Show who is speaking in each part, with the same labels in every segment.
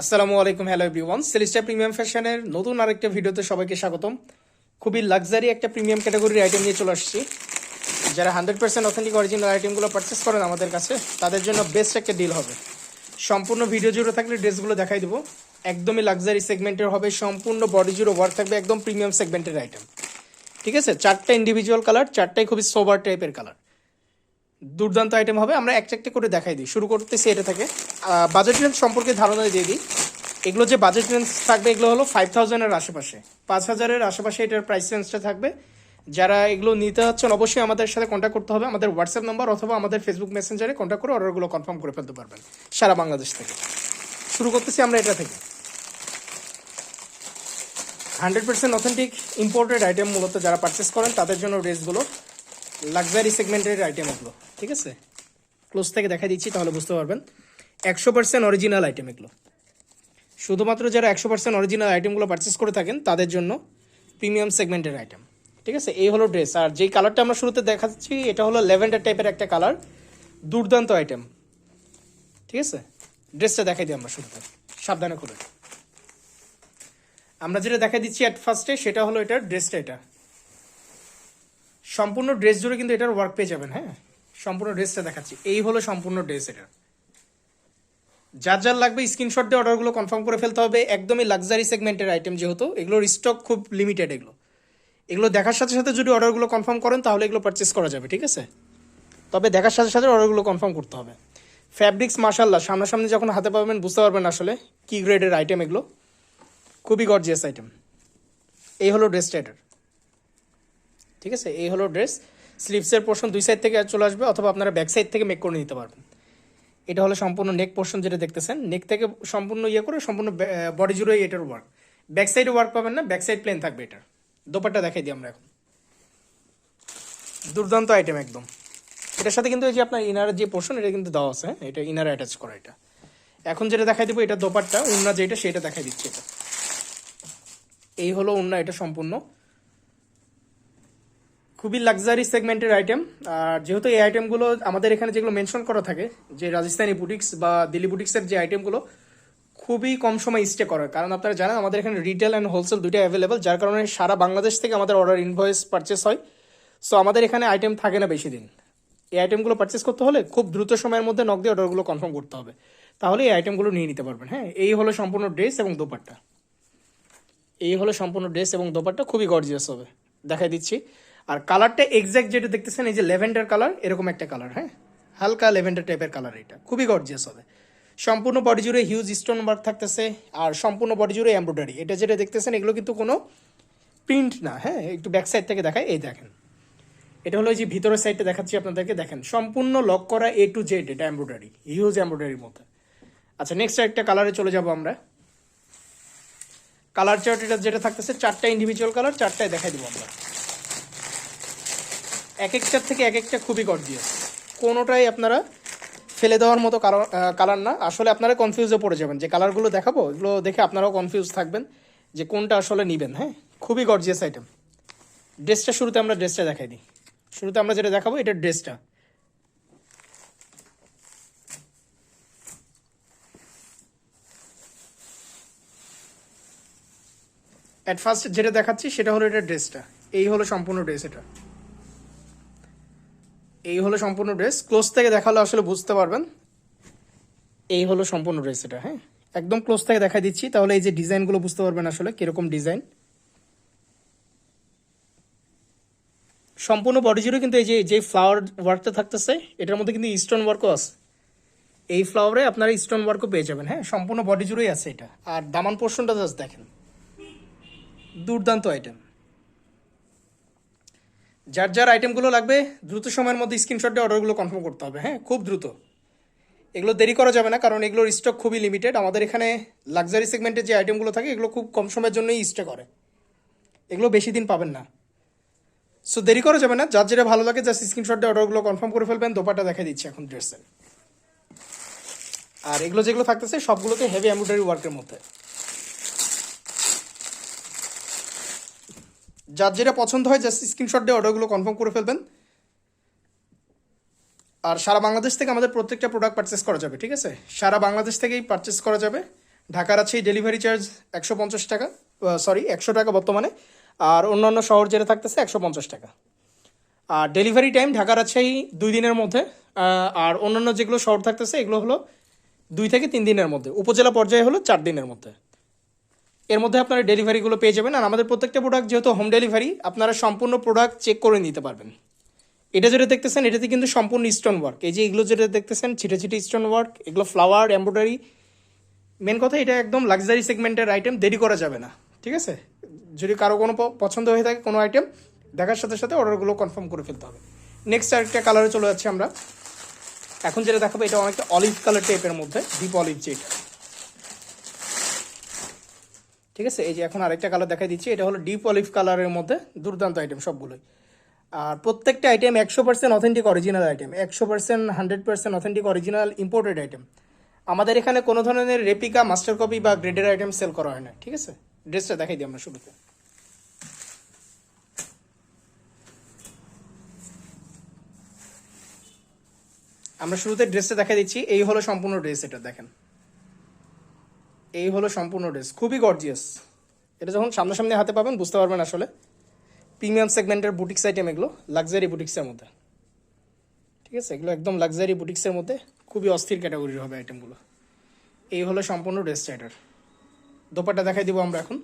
Speaker 1: আসসালামু আলাইকুম hello everyone সেলিস্টা premium ফ্যাশনের নতুন আরেকটা ভিডিওতে সবাইকে স্বাগতম। খুবই লাক্সারি একটা প্রিমিয়াম ক্যাটাগরির আইটেম নিয়ে চলে আসছি। যারা হান্ড্রেড পার্সেন্ট অথেন্টিক অরিজিনাল আইটেমগুলো পারচেস করেন আমাদের কাছে, তাদের জন্য বেস্ট একটা ডিল হবে। সম্পূর্ণ ভিডিও জুড়ে থাকলে ড্রেসগুলো দেখাই দেবো। একদমই লাক্সারি সেগমেন্টের হবে, সম্পূর্ণ বডি জুড়ে ওয়ার্ক থাকবে একদম প্রিমিয়াম সেগমেন্টের আইটেম ঠিক আছে? চারটা ইন্ডিভিজুয়াল কালার চারটাই খুবই সোবার টাইপের কালার দুর্দান্ত আইটেম হবে। আমরা একটা একটা করে দেখাই দিই। শুরু করতেছি এটা থেকে। বাজেট রেঞ্জ সম্পর্কে ধারণা দিয়ে দিই। এগুলো যে বাজেট রেঞ্জ থাকবে, এগুলো হলো ফাইভ থাউজেন্ডের আশেপাশে। পাঁচ হাজারের আশেপাশে এটার প্রাইস রেঞ্জটা থাকবে। যারা এগুলো নিতে হচ্ছেন অবশ্যই আমাদের সাথে কন্ট্যাক্ট করতে হবে। আমাদের হোয়াটসঅ্যাপ নাম্বার অথবা আমাদের ফেসবুক মেসেঞ্জারে কন্ট্যাক্ট করে অর্ডারগুলো কনফার্ম করে ফেলতে পারবেন সারা বাংলাদেশ থেকে। শুরু করতেছি আমরা এটা থেকে। Hundred percent authentic imported item মূলত যারা পারচেস করেন, তাদের জন্য ড্রেসগুলো লাক্সারি সেগমেন্টের আইটেম এগুলো, ঠিক আছে? ক্লোজ থেকে দেখা দিচ্ছি, তাহলে বুঝতে পারবেন। একশো পার্সেন্ট অরিজিনাল আইটেম এগুলো। শুধুমাত্র যারা একশো পার্সেন্ট অরিজিনাল আইটেমগুলো পারচেস করে থাকেন, তাদের জন্য প্রিমিয়াম সেগমেন্টের আইটেম ঠিক আছে? এই হলো ড্রেস আর যেই কালারটা আমরা শুরুতে দেখাচ্ছি, এটা হলো ল্যাভেন্ডার টাইপের একটা কালার দুর্দান্ত আইটেম ঠিক আছে? ড্রেসটা দেখাই দিই আমরা শুরুতে, সাবধানে করে আমরা যেটা দেখা দিচ্ছি অ্যাট ফার্স্টে সেটা হলো এটার ড্রেসটা এটা। সম্পূর্ণ ড্রেস জুড়ে কিন্তু এটার ওয়ার্ক পেয়ে যাবেন হ্যাঁ? সম্পূর্ণ ড্রেসটা দেখাচ্ছি। এই হলো সম্পূর্ণ ড্রেস এটা। যার যার লাগবে স্ক্রিনশট দিয়ে অর্ডারগুলো কনফার্ম করে ফেলতে হবে। একদমই লাক্সারি সেগমেন্টের আইটেম যেহেতু, এগুলোর স্টক খুব লিমিটেড এগুলো। এগুলো দেখার সাথে সাথে যদি অর্ডারগুলো কনফার্ম করেন, তাহলে এগুলো পারচেস করা যাবে, ঠিক আছে? তবে দেখার সাথে সাথে অর্ডারগুলো কনফার্ম করতে হবে। ফ্যাব্রিক্স মার্শাল্লাহ সামনাসামনি যখন হাতে পাবেন, বুঝতে পারবেন আসলে কী গ্রেডের আইটেম এগুলো। খুবই গর্জিয়াস আইটেম এই হলো ড্রেস এটার। ঠিক আছে? এই হলো ড্রেস স্লিভসের পোর্শন দুই সাইড থেকে চলে আসবে অথবা আপনারা ব্যাক সাইড থেকে মেক করে নিতে পারবেন। এটা হলো সম্পূর্ণ নেক পোর্শন যেটা দেখতেছেন। নেক থেকে সম্পূর্ণ ইয়ে করে সম্পূর্ণ বডি জুড়েই এটার ওয়ার্ক ব্যাক সাইডে ওয়ার্ক পাবেন না ব্যাক সাইড প্লেন থাকবে এটার দোপারটা দেখাই দিই আমরা এখন। দুর্দান্ত আইটেম একদম। এটার সাথে কিন্তু এই যে আপনার ইনারের যে পোর্শন এটা কিন্তু দেওয়া আছে হ্যাঁ? এটা ইনার অ্যাটাচ করা এটা। এখন যেটা দেখাই দিব, এটা দোপারটা উন্না যেটা, সেটা দেখাই দিচ্ছে এটা। এই হলো উন্না, এটা সম্পূর্ণ। খুবই লাক্সারি সেগমেন্টের আইটেম আর যেহেতু এই আইটেমগুলো আমাদের এখানে যেগুলো মেনশন করা থাকে, যে রাজস্থানি বুটিক্স বা দিল্লি বুটিক্সের যে আইটেমগুলো খুবই কম সময় স্টে করে কারণ আপনারা জানেন, আমাদের এখানে রিটেল অ্যান্ড হোলসেল দুইটা অ্যাভেলেবল যার কারণে সারা বাংলাদেশ থেকে আমাদের অর্ডার ইনভয়েস পারচেস হয়। সো আমাদের এখানে আইটেম থাকে না বেশি দিন। এই আইটেমগুলো পারচেস করতে হলে খুব দ্রুত সময়ের মধ্যে নক দিয়ে অর্ডারগুলো কনফার্ম করতে হবে। তাহলে এই আইটেমগুলো নিয়ে নিতে পারবেন। হ্যাঁ এই হলো সম্পূর্ণ ড্রেস এবং দোপাট্টা। এই হলো সম্পূর্ণ ড্রেস এবং দোপাট্টা, খুবই গর্জিয়াস হবে। দেখাই দিচ্ছি। আর কালারটা এক্স্যাক্ট যেটা দেখতেছেন, এই যে লেভেন্ডার কালার, এরকম একটা কালার হ্যাঁ? হালকা লেভেন্ডার টাইপের কালার এটা। খুবই গর্জিয়াস হবে। সম্পূর্ণ বডি জুড়ে হিউজ স্টোন ওয়ার্ক থাকতেছে, আর সম্পূর্ণ বডি জুড়ে এমব্রয়ডারি এটা যেটা দেখতেছেন, এগুলো কিন্তু কোনো প্রিন্ট না হ্যাঁ? একটু ব্যাক সাইড থেকে দেখায়, এই দেখেন। এটা হলো যে ভিতরের সাইডটা দেখাচ্ছি আপনাদেরকে, দেখেন। সম্পূর্ণ লক করা এ টু জেড এটা এমব্রয়ডারি হিউজ এমব্রয়ডারির মধ্যে আচ্ছা নেক্সট একটা কালারে চলে যাব আমরা। কালার চার্ট এটা যেটা থাকতেছে, চারটা ইন্ডিভিজুয়াল কালার চারটায় দেখাই দিব আমরা। এক একটার থেকে এক একটা খুবই গর্জিয়াস কোনোটাই আপনারা ফেলে দেওয়ার মতো কালার না। আসলে আপনারা কনফিউজে পড়ে যাবেন। যে কালারগুলো দেখাবো, এগুলো দেখে আপনারাও কনফিউজ থাকবেন যে কোনটা আসলে নেবেন হ্যাঁ? খুবই গর্জিয়াস আইটেম ড্রেসটা শুরুতে আমরা ড্রেসটা দেখাই দিই শুরুতে আমরা যেটা দেখাবো, এটা ড্রেসটা। অ্যাট ফার্স্ট যেটা দেখাচ্ছি, সেটা হলো এটা ড্রেসটা। এই হলো সম্পূর্ণ ড্রেস এটা। এই হলো সম্পূর্ণ ড্রেস। ক্লোজ থেকে দেখালে আসলে বুঝতে পারবেন। এই হলো সম্পূর্ণ ড্রেস এটা হ্যাঁ? একদম ক্লোজ থেকে দেখা দিচ্ছি, তাহলে এই যে ডিজাইনগুলো বুঝতে পারবেন আসলে কীরকম ডিজাইন। সম্পূর্ণ বডি জুড়ে কিন্তু এই যে যে ফ্লাওয়ার ওয়ার্কটা থাকতেছে, এটার মধ্যে কিন্তু স্টোন ওয়ার্কও আছে। এই ফ্লাওয়ারে আপনারা স্টোন ওয়ার্কও পেয়ে যাবেন হ্যাঁ? সম্পূর্ণ বডি জুড়েই আছে এটা। আর দামান পোর্শনটা জাস্ট দেখেন। দুর্দান্ত আইটেম যার যার আইটেমগুলো লাগবে, দ্রুত সময়ের মধ্যে স্ক্রিনশট দিয়ে অর্ডারগুলো কনফার্ম করতে হবে। হ্যাঁ খুব দ্রুত। এগুলো দেরি করা যাবে না, কারণ এগুলোর স্টক খুবই লিমিটেড আমাদের এখানে লাক্সারি সেগমেন্টের যে আইটেমগুলো থাকে, এগুলো খুব কম সময়ের জন্যই স্টে করে। এগুলো বেশি দিন পাবেন না। সো দেরি করা যাবে না। যার যেটা ভালো লাগে জাস্ট স্ক্রিনশট দিয়ে অর্ডারগুলো কনফার্ম করে ফেলবেন। দোপাটা দেখা দিচ্ছে এখন ড্রেসের আর এগুলো যেগুলো থাকতেছে, সবগুলোতে হেভি এমব্রয়ডারি ওয়ার্কের মধ্যে। যার যেটা পছন্দ হয় জাস্ট স্ক্রিনশট দিয়ে অর্ডারগুলো কনফার্ম করে ফেলবেন। আর সারা বাংলাদেশ থেকে আমাদের প্রত্যেকটা প্রোডাক্ট পারচেস করা যাবে, ঠিক আছে? সারা বাংলাদেশ থেকেই পারচেস করা যাবে। ঢাকার আছে ডেলিভারি চার্জ একশো পঞ্চাশ টাকা সরি একশো টাকা বর্তমানে। আর অন্যান্য শহর যেটা থাকতেছে, একশো পঞ্চাশ টাকা। আর ডেলিভারি টাইম ঢাকার আছেই দুই দিনের মধ্যে। আর অন্যান্য যেগুলো শহর থাকতেছে, এগুলো হলো দুই থেকে তিন দিনের মধ্যে। উপজেলা পর্যায়ে হলো চার দিনের মধ্যে। এর মধ্যে আপনারা ডেলিভারিগুলো পেয়ে যাবেন। আর আমাদের প্রত্যেকটা প্রোডাক্ট যেহেতু হোম ডেলিভারি আপনারা সম্পূর্ণ প্রোডাক্ট চেক করে নিতে পারবেন। এটা যেটা দেখতেছেন, এটাতে কিন্তু সম্পূর্ণ স্টোন ওয়ার্ক এই যে এগুলো যেটা দেখতেছেন, ছিটে ছিটে স্টোন ওয়ার্ক এগুলো ফ্লাওয়ার এমব্রয়ডারি মেন কথা, এটা একদম লাক্সারি সেগমেন্টের আইটেম দেরি করা যাবে না। ঠিক আছে? যদি কারও কোনো পছন্দ হয়ে থাকে কোনো আইটেম দেখার সাথে সাথে অর্ডারগুলো কনফার্ম করে ফেলতে হবে। নেক্সট আরেকটা কালারে চলে যাচ্ছি আমরা। এখন যেটা দেখাবো, এটা অনেকটা অলিভ কালার টাইপের মধ্যে ডিপ অলিভ যেটা। ঠিক আছে? এই যে এখন আরেকটা কালার দেখাই দিচ্ছি। এটা হলো ডিপ অলিভ কালারের মধ্যে দুর্দান্ত আইটেম সবগুলোই। আর প্রত্যেকটা আইটেম একশো পার্সেন্ট অথেন্টিক অরিজিনাল আইটেম একশো percent hundred percent authentic original imported item আমাদের এখানে কোনো ধরনের রেপিকা মাস্টার কপি বা গ্রেডের আইটেম সেল করা হয় না, ঠিক আছে? ড্রেসটা দেখাই দিই আমরা শুরুতে। আমরা শুরুতে ড্রেসটা দেখা দিচ্ছি। এই হলো সম্পূর্ণ ড্রেস এটা, দেখেন। এই হলো সম্পূর্ণ ড্রেস খুবই গর্জিয়াস এটা যখন সামনাসামনি হাতে পাবেন, বুঝতে পারবেন আসলে। প্রিমিয়াম সেগমেন্টের বুটিক্স আইটেম এগুলো লাক্সারি বুটিক্সের মধ্যে। ঠিক আছে? এগুলো একদম লাক্সারি বুটিক্সের মধ্যে খুবই অস্থির ক্যাটাগরির হবে আইটেমগুলো এই হলো সম্পূর্ণ ড্রেসটা এটার দোপাট্টা দেখাই দিব আমরা এখন।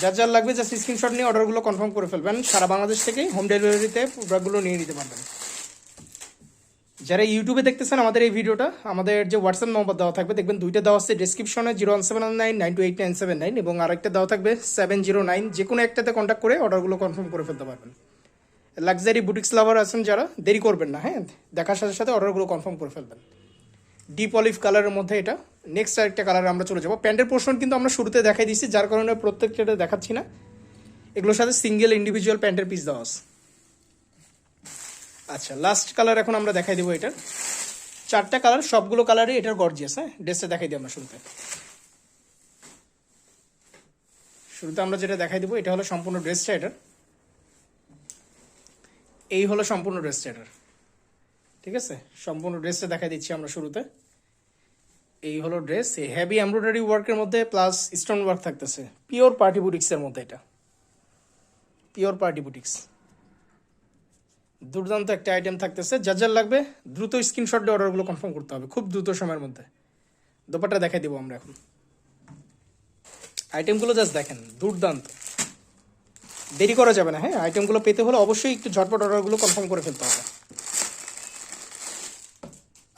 Speaker 1: যার যার লাগবে জাস্ট স্ক্রিনশট নিয়ে অর্ডারগুলো কনফার্ম করে ফেলবেন। সারা বাংলাদেশ থেকেই হোম ডেলিভারিতে প্রোডাক্টগুলো নিয়ে নিতে পারবেন। যারা ইউটিউবে দেখতেছেন আমাদের এই ভিডিওটা, আমাদের যে হোয়াটসঅ্যাপ নম্বর দেওয়া থাকবে, দেখবেন দুইটা দেওয়া আছে ডিসক্রিপশনে zero one seven nine nine two eight nine seven nine এবং আরেকটা দেওয়া থাকবে সেভেন জিরো নাইন যে কোনো একটাতে কন্ট্যাক্ট করে অর্ডারগুলো কনফার্ম করে ফেলতে পারবেন। লাক্সারি বুটিক্স লাভার আছেন যারা, দেরি করবেন না হ্যাঁ? দেখার সাথে সাথে অর্ডারগুলো কনফার্ম করে ফেলবেন। ডিপ অলিভ কালারের মধ্যে এটা। নেক্সট আরেকটা কালারে আমরা চলে যাব। প্যান্টের পোর্শন কিন্তু আমরা শুরুতে দেখাই দিচ্ছি যার কারণে প্রত্যেকটা দেখাচ্ছি না। এগুলোর সাথে সিঙ্গেল ইন্ডিভিজুয়াল প্যান্টের পিস দেওয়া আছে। আচ্ছা লাস্ট কালার এখন আমরা দেখাই দেবো এটার। চারটা কালার সবগুলো কালারই এটার গর্জিয়াস হ্যাঁ? ড্রেসটা দেখাই দিই আমরা শুরুতে। শুরুতে আমরা যেটা দেখাই দেবো, এটা হলো সম্পূর্ণ ড্রেসটা এটার। এই হলো সম্পূর্ণ ড্রেসটা এটার। ঠিক আছে? সম্পূর্ণ ড্রেসটা দেখাই দিচ্ছি আমরা শুরুতে। এই হলো ড্রেস এই হেভি এমব্রয়ডারি ওয়ার্কের মধ্যে প্লাস স্টোন ওয়ার্ক থাকতেছে। পিওর পার্টি বুটিক্সের মধ্যে এটা। পিওর পার্টি বুটিক্স দুর্দান্ত একটা আইটেম থাকতেছে। যার যার লাগবে দ্রুত স্ক্রিনশট দিয়ে অর্ডারগুলো কনফার্ম করতে হবে, খুব দ্রুত সময়ের মধ্যে। দোপাটা দেখাই দেবো আমরা এখন। আইটেমগুলো জাস্ট দেখেন, দুর্দান্ত। দেরি করা যাবে না হ্যাঁ? আইটেমগুলো পেতে হলে অবশ্যই একটু ঝটপট অর্ডারগুলো কনফার্ম করে ফেলতে হবে।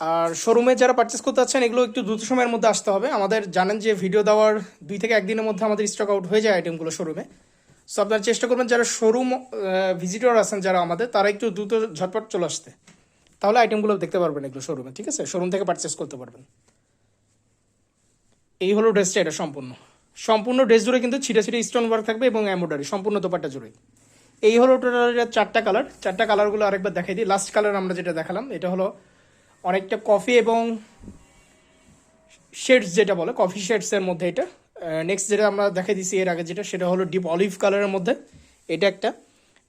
Speaker 1: আর শোরুমে যারা পারচেস করতে চাচ্ছেন, এগুলো একটু দ্রুত সময়ের মধ্যে আসতে হবে। আমাদের জানেন যে ভিডিও দেওয়ার দুই থেকে একদিনের মধ্যে আমাদের স্টক আউট হয়ে যায় আইটেমগুলো শোরুমে সো আপনারা চেষ্টা করবেন যারা শোরুম ভিজিটর আছেন যারা আমাদের, তারা একটু দ্রুত ঝটপট চলে আসতে। তাহলে আইটেমগুলো দেখতে পারবেন এগুলো শোরুমে ঠিক আছে? শোরুম থেকে পারচেস করতে পারবেন। এই হলো ড্রেসটা এটা সম্পূর্ণ। সম্পূর্ণ ড্রেস জুড়ে কিন্তু ছিটে ছিটে স্টোন ওয়ার্ক থাকবে এবং এমব্রয়ডারি সম্পূর্ণ দোপাট্টা জুড়ে। এই হলো টোটাল চারটা কালার চারটা কালারগুলো আরেকবার দেখাই দিই। লাস্ট কালার আমরা যেটা দেখালাম, এটা হলো অনেকটা কফি এবং শেডস যেটা বলে কফি শেডসের মধ্যে এটা। নেক্সট যেটা আমরা দেখাই দিছি এর আগে যেটা, সেটা হলো ডিপ অলিভ কালারের মধ্যে। এটা একটা।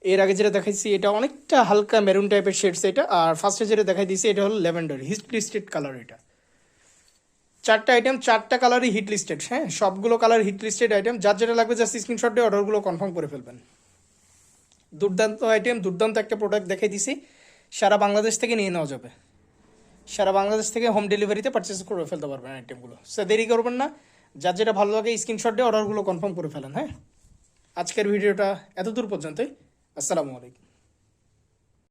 Speaker 1: এর আগে যেটা দেখাইছি এটা অনেকটা হালকা মেরুন টাইপের শেডস এটা। আর ফার্স্টে যেটা দেখাই দিছি, এটা হলো ল্যাভেন্ডার হিট লিস্টেড কালার এটা। চারটা আইটেম চারটা কালারই হিট লিস্টেড হ্যাঁ? সবগুলো কালার হিট লিস্টেড আইটেম যার যেটা লাগবে জাস্ট স্ক্রিনশট দিয়ে অর্ডারগুলো কনফার্ম করে ফেলবেন। দুর্দান্ত আইটেম দুর্দান্ত একটা প্রোডাক্ট দেখাই দিছি। সারা বাংলাদেশ থেকে নিয়ে নেওয়া যাবে। সারা বাংলাদেশ থেকে হোম ডেলিভারিতে পারচেস করে ফেলতে পারবেন আইটেমগুলো সে দেরি করবেন না। যার যেটা ভালো লাগে স্ক্রিনশট দিয়ে অর্ডারগুলো কনফার্ম করে ফেলেন হ্যাঁ? আজকের ভিডিওটা এতদূর পর্যন্তই। আসসালামু আলাইকুম।